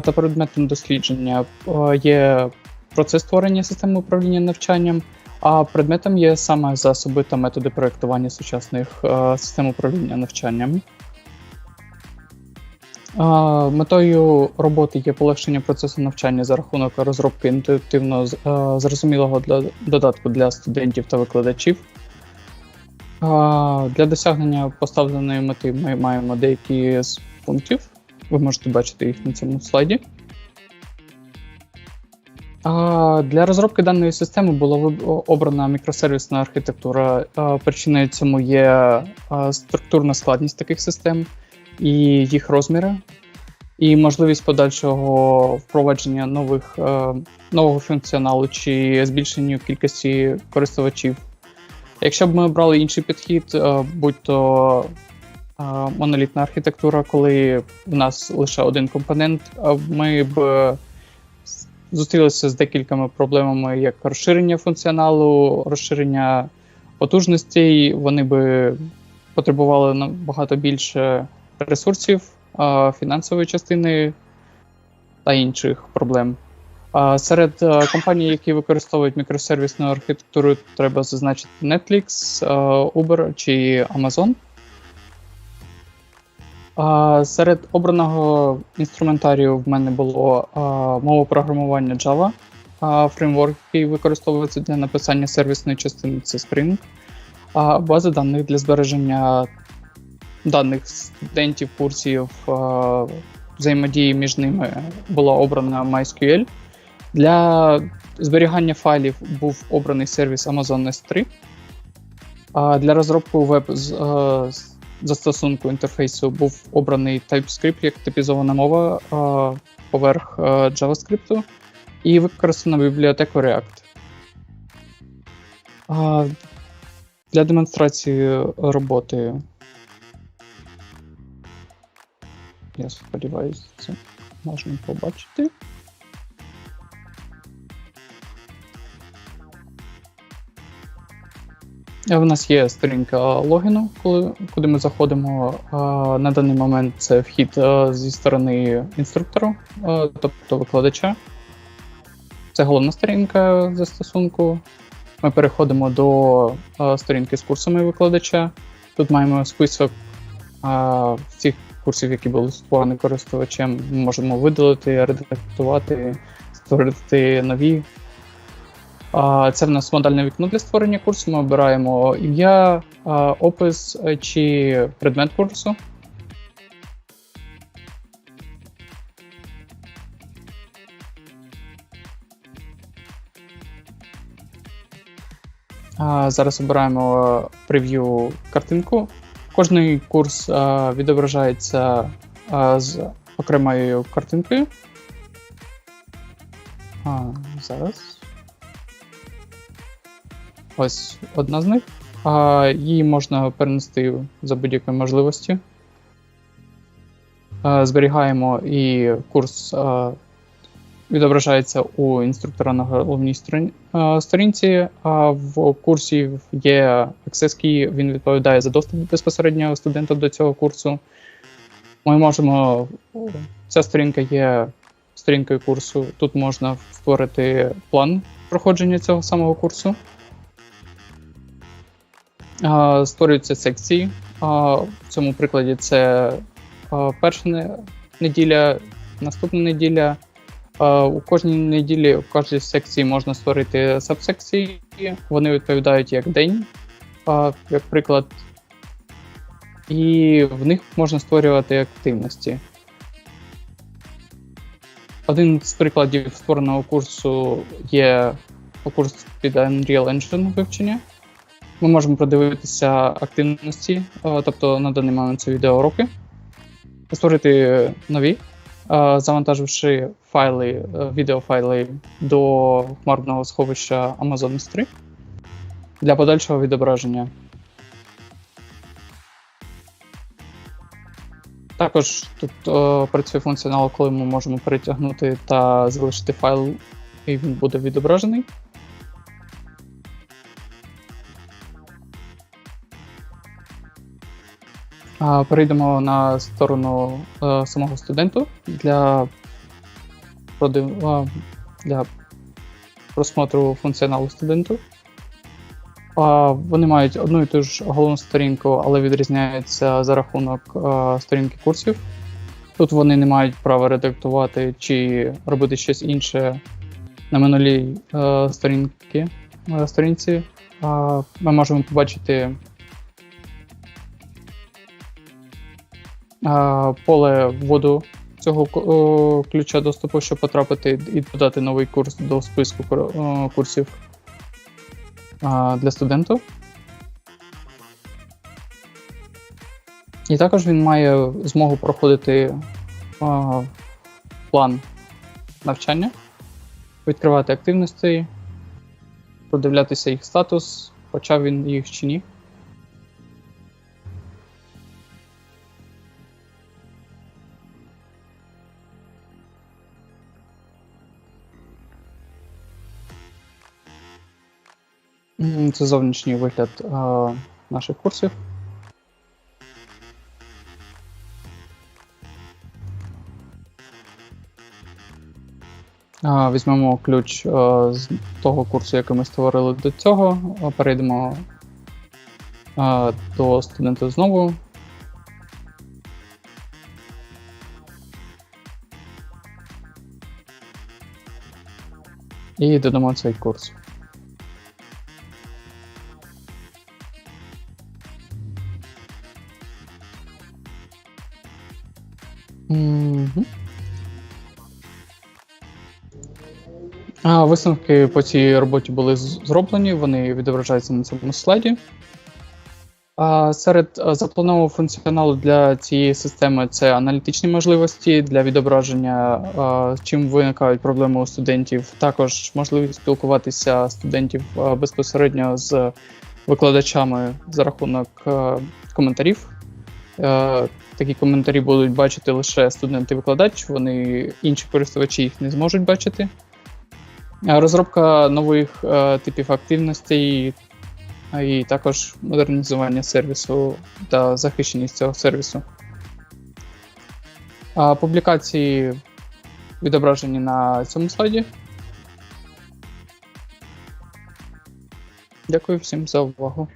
та предметом дослідження е, є процес створення системи управління навчанням, а предметом є саме засоби та методи проєктування сучасних е, систем управління навчанням. Е, Метою роботи є полегшення процесу навчання за рахунок розробки інтуїтивно зрозумілого для додатку для студентів та викладачів. Для досягнення поставленої мети ми маємо деякі з пунктів. Ви можете бачити їх на цьому слайді. Для розробки даної системи була обрана мікросервісна архітектура. Причиною цьому є структурна складність таких систем і їх розміри, і можливість подальшого впровадження нових, е, нового функціоналу чи збільшення кількості користувачів. Якщо б ми обрали інший підхід, е, будь-то монолітна архітектура, коли в нас лише один компонент, ми б е, зустрілися з декількома проблемами, як розширення функціоналу, розширення потужностей. Вони би потребували набагато більше ресурсів, фінансової частини та інших проблем. Серед е, компаній, які використовують мікросервісну архітектуру, треба зазначити Netflix, е, Uber чи Amazon. Серед обраного інструментарію в мене було а, мова програмування Java, а, фреймворк, який використовується для написання сервісної частини це Spring, а база даних для збереження даних студентів, курсів, взаємодії між ними була обрана MySQL. Для зберігання файлів був обраний сервіс Amazon S3. А для розробки веб застосунку інтерфейсу був обраний TypeScript як типізована мова поверх JavaScript і використана бібліотека React. Для демонстрації роботи. Я сподіваюся, це можна побачити. В нас є сторінка логіну, коли, куди ми заходимо. А, На даний момент це вхід е, зі сторони інструктора, е, тобто викладача. Це головна сторінка застосунку. Ми переходимо до е, сторінки з курсами викладача. Тут маємо список е, всіх курсів, які були створені користувачем. Ми можемо видалити, редактувати, створити нові. Це в нас модальне вікно для створення курсу. Ми обираємо ім'я, опис е, чи предмет курсу. Зараз обираємо прев'ю картинку. Кожний курс відображається з окремою картинкою. Зараз. Ось одна з них. А, її можна перенести за будь-якої можливості. Зберігаємо і курс відображається у інструктора на головній сторінці. А в курсі є access key, він відповідає за доступ безпосередньо студента до цього курсу. Ми можемо. Ця сторінка є сторінкою курсу. Тут можна створити план проходження цього самого курсу. Створюються секції. В цьому прикладі це перша неділя, наступна неділя. У кожній неділі, в кожній секції можна створити сабсекції. Вони відповідають як день, як приклад. І в них можна створювати активності. Один з прикладів створеного курсу є курс під Unreal Engine вивчення. Ми можемо продивитися активності, е, тобто на даний момент це відеоуроки, створити нові, е, завантаживши файли, е, відеофайли до хмарного сховища Amazon S3 для подальшого відображення. Також тут е, працює функціонал, коли ми можемо перетягнути та залишити файл, і він буде відображений. Перейдемо на сторону е, самого студенту. Для для просмотру функціоналу студенту. Вони мають одну і ту ж головну сторінку, але відрізняються за рахунок сторінки курсів. Тут вони не мають права редактувати чи робити щось інше на минулій е, е, сторінці. Ми можемо побачити поле вводу цього ключа доступу, щоб потрапити і додати новий курс до списку курсів для студентів. І також він має змогу проходити а, план навчання, відкривати активності, продивлятися їх статус, почав він їх чи ні. Це зовнішній вигляд а, наших курсів. Візьмемо ключ з того курсу, який ми створили до цього. Перейдемо до студента знову. І додамо цей курс. А, висновки по цій роботі були зроблені, вони відображаються на цьому слайді. А, серед а, запланованого функціоналу для цієї системи це аналітичні можливості для відображення, а, чим виникають проблеми у студентів. Також можливість спілкуватися студентів а, безпосередньо з викладачами за рахунок а, коментарів. Е, Такі коментарі будуть бачити лише студент і викладач, вони інші користувачі їх не зможуть бачити. Розробка нових е, типів активностей і також модернізування сервісу та захищеність цього сервісу. Публікації відображені на цьому слайді. Дякую всім за увагу.